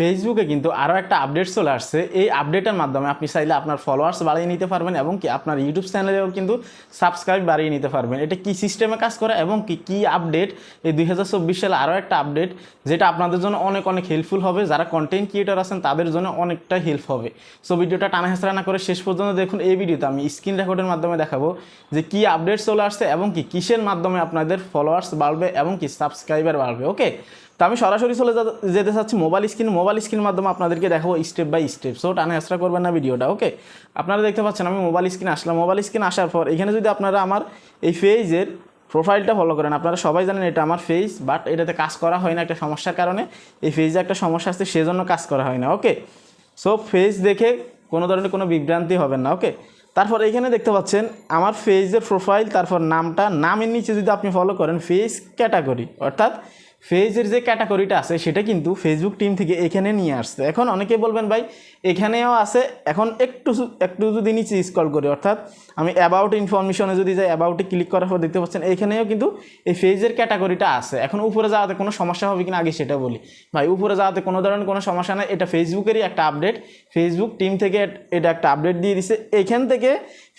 ফেসবুকে কিন্তু আরও একটা আপডেট চলে আসছে। এই আপডেটের মাধ্যমে আপনি চাইলে আপনার ফলোয়ার্স বাড়িয়ে নিতে পারবেন এবং কি আপনার ইউটিউব চ্যানেলেও কিন্তু সাবস্ক্রাইব বাড়িয়ে নিতে পারবেন। এটা কি সিস্টেমে কাজ করে এবং কি কি আপডেট এই দুই হাজার চব্বিশ সালে আরও একটা আপডেট যেটা আপনাদের জন্য অনেক অনেক হেল্পফুল হবে। যারা কন্টেন্ট ক্রিয়েটর আছেন, তাদের জন্য অনেকটা হেল্প হবে। সো ভিডিওটা টানা হেঁচড়া না করে শেষ পর্যন্ত দেখুন। এই ভিডিওতে আমি স্ক্রিন রেকর্ডের মাধ্যমে দেখাবো যে কি আপডেট চলে আসছে এবং কি কিসের মাধ্যমে আপনাদের ফলোয়ার্স বাড়বে এবং কি সাবস্ক্রাইবার বাড়বে। ওকে তো আমি সরাসরি চলে যেতে চাচ্ছি মোবাইল স্ক্রিন মোবাইল স্ক্রিনের মাধ্যমে আপনাদেরকে দেখাবো স্টেপ বাই স্টেপ সো টানা হেসরা করবেন না ভিডিওটা ওকে আপনারা দেখতে পাচ্ছেন আমি মোবাইল স্ক্রিন আসলাম। মোবাইল স্ক্রিন আসার পর এখানে যদি আপনারা আমার এই পেজের প্রোফাইলটা ফলো করেন, আপনারা সবাই জানেন এটা আমার ফেজ বাট এটাতে কাজ করা হয় না একটা সমস্যার কারণে। এই ফেজে একটা সমস্যা আসছে, সেজন্য কাজ করা হয় না ওকে সো ফেজ দেখে কোনো ধরনের কোনো বিভ্রান্তি হবে না ওকে তারপর এখানে দেখতে পাচ্ছেন আমার ফেজের প্রোফাইল তারপর নামটা, নামের নিচে যদি আপনি ফলো করেন ফেজ ক্যাটাগরি অর্থাৎ ফেজের যে ক্যাটাগরিটা আছে, সেটা কিন্তু ফেসবুক টিম থেকে এখানে নিয়ে আসছে। এখন অনেকে বলবেন, ভাই, এখানেও আছে, এখন একটু একটু যদি নিচে স্কল করি, অর্থাৎ আমি অ্যাবাউট ইনফরমেশনে যদি যাই অ্যাবাউটে ক্লিক করার পর দেখতে পাচ্ছেন, এখানেও কিন্তু এই ফেজের ক্যাটাগরিটা আছে। এখন উপরে যাওয়াতে কোনো সমস্যা হবে কিনা, আগে সেটা বলি। ভাই, উপরে যাওয়াতে কোনো ধরনের কোনো সমস্যা নেই, এটা ফেসবুকেরই একটা আপডেট ফেসবুক টিম থেকে এটা একটা আপডেট দিয়ে দিছে। এখান থেকে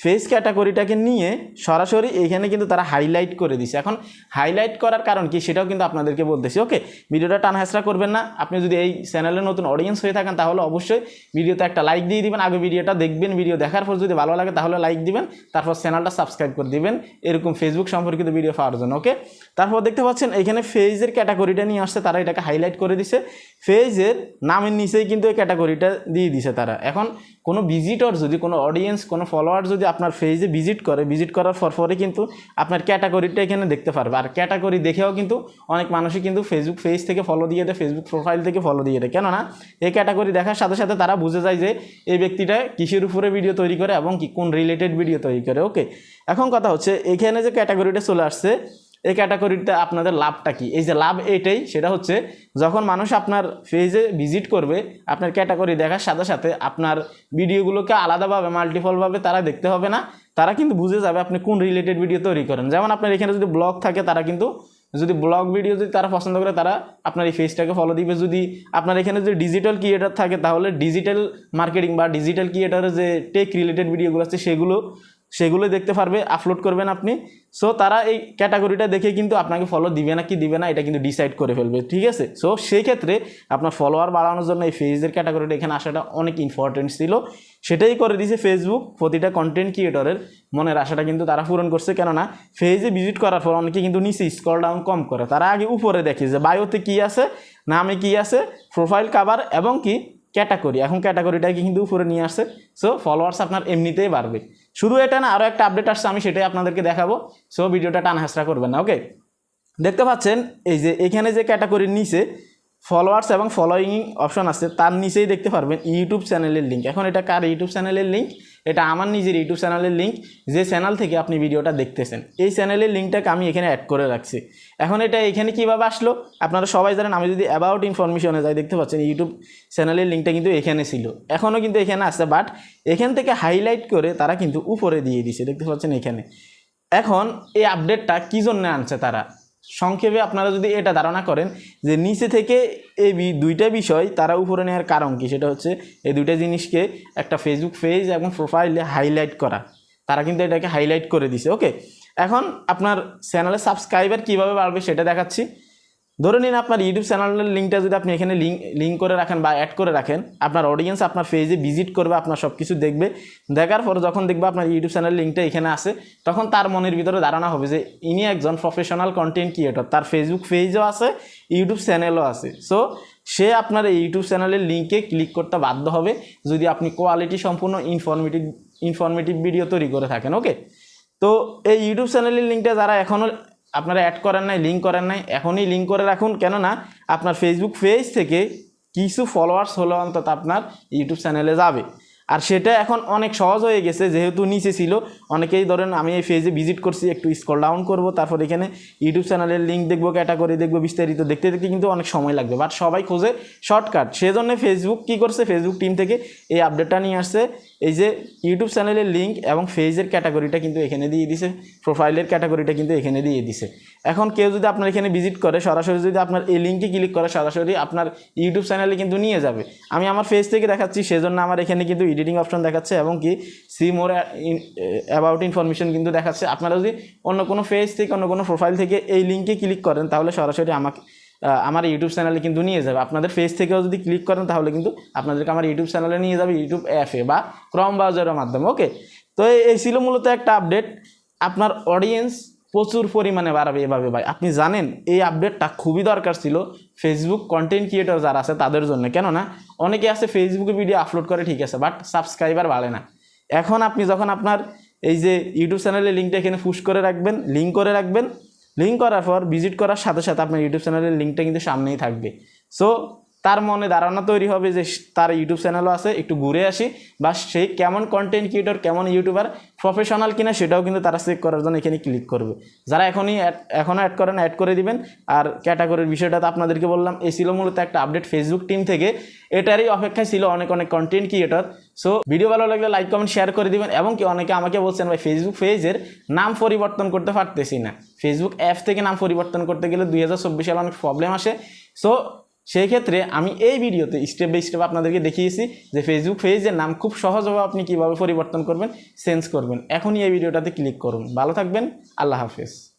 ফেস ক্যাটাগরিটাকে নিয়ে সরাসরি এখানে কিন্তু তারা হাইলাইট করে দিছে। এখন হাইলাইট করার কারণ কি, সেটাও কিন্তু আপনাদেরকে বলতেছি। ওকে ভিডিওটা টান হেসরা করবেন না। আপনি যদি এই চ্যানেলের নতুন অডিয়েন্স হয়ে থাকেন, তাহলে অবশ্যই ভিডিওতে একটা লাইক দিয়ে দিবেন। আগে ভিডিওটা দেখবেন ভিডিও দেখার পর যদি ভালো লাগে, তাহলে লাইক দিবেন। তারপর চ্যানেলটা সাবস্ক্রাইব করে দিবেন। এরকম ফেসবুক সম্পর্কিত ভিডিও পাওয়ার জন্য ওকে তারপর দেখতে পাচ্ছেন, এখানে ফেজের ক্যাটাগরিটা নিয়ে আসছে। তারা এটাকে হাইলাইট করে দিছে। ফেজের নামের নিচেই কিন্তু এই ক্যাটাগরিটা দিয়ে দিছে তারা। এখন কোনো ভিজিটর যদি, কোনো অডিয়েন্স কোনো ফলোয়ার যদি আপনার ফেজে ভিজিট করে ভিজিট করার পর পরে কিন্তু আপনার ক্যাটাগরিটা এখানে দেখতে পারবে। আর ক্যাটাগরি দেখেও কিন্তু অনেক মানুষই কিন্তু ফেসবুক পেজ থেকে ফলো দিয়ে দেয় ফেসবুক প্রোফাইল থেকে ফলো দিয়ে দেয় কেননা এই ক্যাটাগরি দেখার সাথে সাথে তারা বুঝে যায় যে এই ব্যক্তিটা কিসের উপরে ভিডিও তৈরি করে এবং কি কোন রিলেটেড ভিডিও তৈরি করে। ওকে এখন কথা হচ্ছে, এখানে যে ক্যাটাগরিটা চলে আসছে, এই ক্যাটাগরিতে আপনাদের লাভটা কি? এই যে লাভ এটাই, সেটা হচ্ছে যখন মানুষ আপনার পেজে ভিজিট করবে, আপনার ক্যাটাগরি দেখার সাথে সাথে আপনার ভিডিওগুলোকে আলাদাভাবে মাল্টিপলভাবে তারা দেখতে হবে না। তারা কিন্তু বুঝে যাবে আপনি কোন রিলেটেড ভিডিও তৈরি করেন। যেমন আপনার এখানে যদি ব্লগ থাকে, তারা কিন্তু যদি ব্লগ ভিডিও যদি তারা পছন্দ করে, তারা আপনার এই ফেসটাকে ফলো দিবে। যদি আপনার এখানে যদি ডিজিটাল ক্রিয়েটার থাকে, তাহলে ডিজিটাল মার্কেটিং বা ডিজিটাল ক্রিয়েটারের যে টেক রিলেটেড ভিডিওগুলো আছে, সেগুলো সেগুলো দেখতে পারবে আপলোড করবেন আপনি। সো তারা এই ক্যাটাগরিটা দেখে কিন্তু আপনাকে ফলো দিবে না, কি দিবে না, এটা কিন্তু ডিসাইড করে ফেলবে, ঠিক আছে? সো সেই ক্ষেত্রে আপনার ফলোয়ার বাড়ানোর জন্য এই ফেজের ক্যাটাগরিটা এখানে আসাটা অনেক ইম্পর্টেন্ট ছিল। সেটাই করে দিয়েছে ফেসবুক প্রতিটা কন্টেন্ট ক্রিয়েটরের মনের আশাটা কিন্তু তারা পূরণ করছে। কেননা ফেজে ভিজিট করার পর অনেকে কিন্তু নিচে স্কল ডাউন কম করে। তারা আগে উপরে দেখে যে বায়োতে কী আছে, নামে কী আছে প্রোফাইল কাভার এবং কি ক্যাটাগরি। এখন ক্যাটাগরিটাকে কিন্তু উপরে নিয়ে আসছে। সো ফলোয়ার্স আপনার এমনিতেই বাড়বে। শুধু এটা না আরও একটা আপডেট আসছে, আমি সেটাই আপনাদেরকে দেখাবো। সো ভিডিওটা টান হাসরা করবেন না ওকে দেখতে পাচ্ছেন, এই যে এখানে যে ক্যাটাগরির নিচে ফলোয়ার্স এবং ফলোয়িং অপশন আছে, তার নিচেই দেখতে পারবেন ইউটিউব চ্যানেলের লিঙ্ক এখন এটা কার ইউটিউব চ্যানেলের লিঙ্ক এটা আমার নিজের ইউটিউব চ্যানেলের লিঙ্ক যে চ্যানেল থেকে আপনি ভিডিওটা দেখতেছেন। এই চ্যানেলের লিঙ্কটাকে আমি এখানে অ্যাড করে রাখছি। এখন এটা এখানে কীভাবে আসলো? আপনারা সবাই জানেন, আমি যদি অ্যাবাউট ইনফরমেশনে যাই, দেখতে পাচ্ছেন, ইউটিউব চ্যানেলের লিঙ্কটা কিন্তু এখানে ছিল। এখনও কিন্তু এখানে আসছে বাট এখান থেকে হাইলাইট করে তারা কিন্তু উপরে দিয়ে দিছে দেখতে পাচ্ছেন এখানে। এখন এই আপডেটটা কী জন্য আনছে তারা? সংক্ষেপে আপনারা যদি এটা ধারণা করেন যে নিচে থেকে এই দুইটা বিষয় তারা উপরে নেওয়ার কারণ কি? সেটা হচ্ছে এই দুইটা জিনিসকে একটা ফেসবুক পেজ এবং প্রোফাইলে হাইলাইট করা। তারা কিন্তু এটাকে হাইলাইট করে দিছে। ওকে এখন আপনার চ্যানেলে সাবস্ক্রাইবার কীভাবে বাড়বে সেটা দেখাচ্ছি। ধরে নিন আপনার ইউটিউব চ্যানেলের লিঙ্কটা যদি আপনি এখানে লিঙ্ক লিঙ্ক করে রাখেন বা অ্যাড করে রাখেন, আপনার অডিয়েন্স আপনার পেজে ভিজিট করবে, আপনার সব কিছু দেখবে। দেখার পর যখন দেখবে আপনার ইউটিউব চ্যানেল লিঙ্কটা এখানে আসে তখন তার মনের ভিতরে ধারণা হবে যে ইনি একজন প্রফেশনাল কন্টেন্ট ক্রিয়েটর তার ফেসবুক পেজও আছে ইউটিউব চ্যানেলও আছে। সো সে আপনার এই ইউটিউব চ্যানেলের লিঙ্কে ক্লিক করতে বাধ্য হবে, যদি আপনি কোয়ালিটি সম্পূর্ণ ইনফরমেটিভ ইনফরমেটিভ ভিডিও তৈরি করে থাকেন ওকে তো এই ইউটিউব চ্যানেলের লিঙ্কটা যারা এখনও আপনারা অ্যাড করেন নাই লিঙ্ক করেন নাই, এখনই লিঙ্ক করে রাখুন। কেননা আপনার ফেসবুক পেজ থেকে কিছু ফলোয়ার্স হলো অন্তত আপনার ইউটিউব চ্যানেলে যাবে। আর সেটা এখন অনেক সহজ হয়ে গেছে, যেহেতু নিচে ছিল। অনেকেই ধরেন আমি এই পেজে ভিজিট করছি, একটু স্ক্রল ডাউন করব, তারপর এখানে ইউটিউব চ্যানেলের লিঙ্ক দেখব ক্যাটাগরি দেখব, বিস্তারিত দেখতে দেখতে কিন্তু অনেক সময় লাগবে। বাট সবাই খোঁজে শর্টকাট সেজন্য ফেসবুক কী করছে? ফেসবুক টিম থেকে এই আপডেটটা নিয়ে আসছে। এই যে ইউটিউব চ্যানেলের লিঙ্ক এবং ফেজের ক্যাটাগরিটা কিন্তু এখানে দিয়ে দিছে। প্রোফাইলের ক্যাটাগরিটা কিন্তু এখানে দিয়ে দিছে। এখন কেউ যদি আপনার এখানে ভিজিট করে, সরাসরি যদি আপনার এই লিঙ্কে ক্লিক করে, সরাসরি আপনার ইউটিউব চ্যানেলে কিন্তু নিয়ে যাবে। আমি আমার ফেজ থেকে দেখাচ্ছি, সেজন্য আমার এখানে কিন্তু এডিটিং অপশন দেখাচ্ছে এবং কি সি মোর অ্যাবাউট ইনফরমেশন কিন্তু দেখাচ্ছে। আপনারা যদি অন্য কোনো ফেজ থেকে, অন্য কোনো প্রোফাইল থেকে এই লিঙ্কে ক্লিক করেন, তাহলে সরাসরি আমাকে আমার ইউটিউব চ্যানেলে কিন্তু নিয়ে যাবে। আপনাদের ফেস থেকেও যদি ক্লিক করেন, তাহলে কিন্তু আপনাদেরকে আমার ইউটিউব চ্যানেলে নিয়ে যাবে ইউটিউব অ্যাপে বা ক্রম ব্রাউজারের মাধ্যমে ওকে তো এই ছিল মূলত একটা আপডেট আপনার অডিয়েন্স প্রচুর পরিমাণে বাড়াবে এভাবে ভাই। আপনি জানেন, এই আপডেটটা খুবই দরকার ছিল ফেসবুক কন্টেন্ট ক্রিয়েটর যারা আছে তাদের জন্য। কেননা, অনেকে আছে ফেসবুকে ভিডিও আপলোড করে, ঠিক আছে বাট সাবস্ক্রাইবার বাড়ে না। এখন আপনি যখন আপনার এই যে ইউটিউব চ্যানেলের লিঙ্কটা এখানে পুশ করে রাখবেন লিঙ্ক করে রাখবেন লিঙ্ক করার পর ভিজিট করার সাথে সাথে আপনার ইউটিউব চ্যানেলের লিঙ্কটা কিন্তু সামনেই থাকবে। সো তার মনে ধারণা তৈরি হবে যে তার ইউটিউব চ্যানেলও আছে, একটু ঘুরে আসি। বা সে কেমন কন্টেন্ট ক্রিয়েটর কেমন ইউটিউবার প্রফেশনাল কিনা সেটাও কিন্তু তারা চেক করার জন্য এখানে ক্লিক করবে। যারা এখনই এখনও অ্যাড করেন অ্যাড করে দিবেন। আর ক্যাটাগরির বিষয়টা তো আপনাদেরকে বললাম, এই ছিল মূলত একটা আপডেট ফেসবুক টিম থেকে। এটারই অপেক্ষায় ছিল অনেক অনেক কন্টেন্ট ক্রিয়েটর সো ভিডিও ভালো লাগলে লাইক কমেন্ট শেয়ার করে দিবেন। এবং কি অনেকে আমাকে বলছেন, ভাই ফেসবুক পেজের নাম পরিবর্তন করতে পারতেছি না। ফেসবুক অ্যাপ থেকে নাম পরিবর্তন করতে গেলে দুই হাজার চব্বিশ সালে অনেক প্রবলেম আসে। সো সেই ক্ষেত্রে আমি এই ভিডিওতে স্টেপ বাই স্টেপ আপনাদেরকে দেখিয়েছি যে ফেসবুক পেজের নাম খুব সহজভাবে আপনি কীভাবে পরিবর্তন করবেন চেঞ্জ করবেন। এখনই এই ভিডিওটাতে ক্লিক করুন। ভালো থাকবেন। আল্লাহ হাফেজ।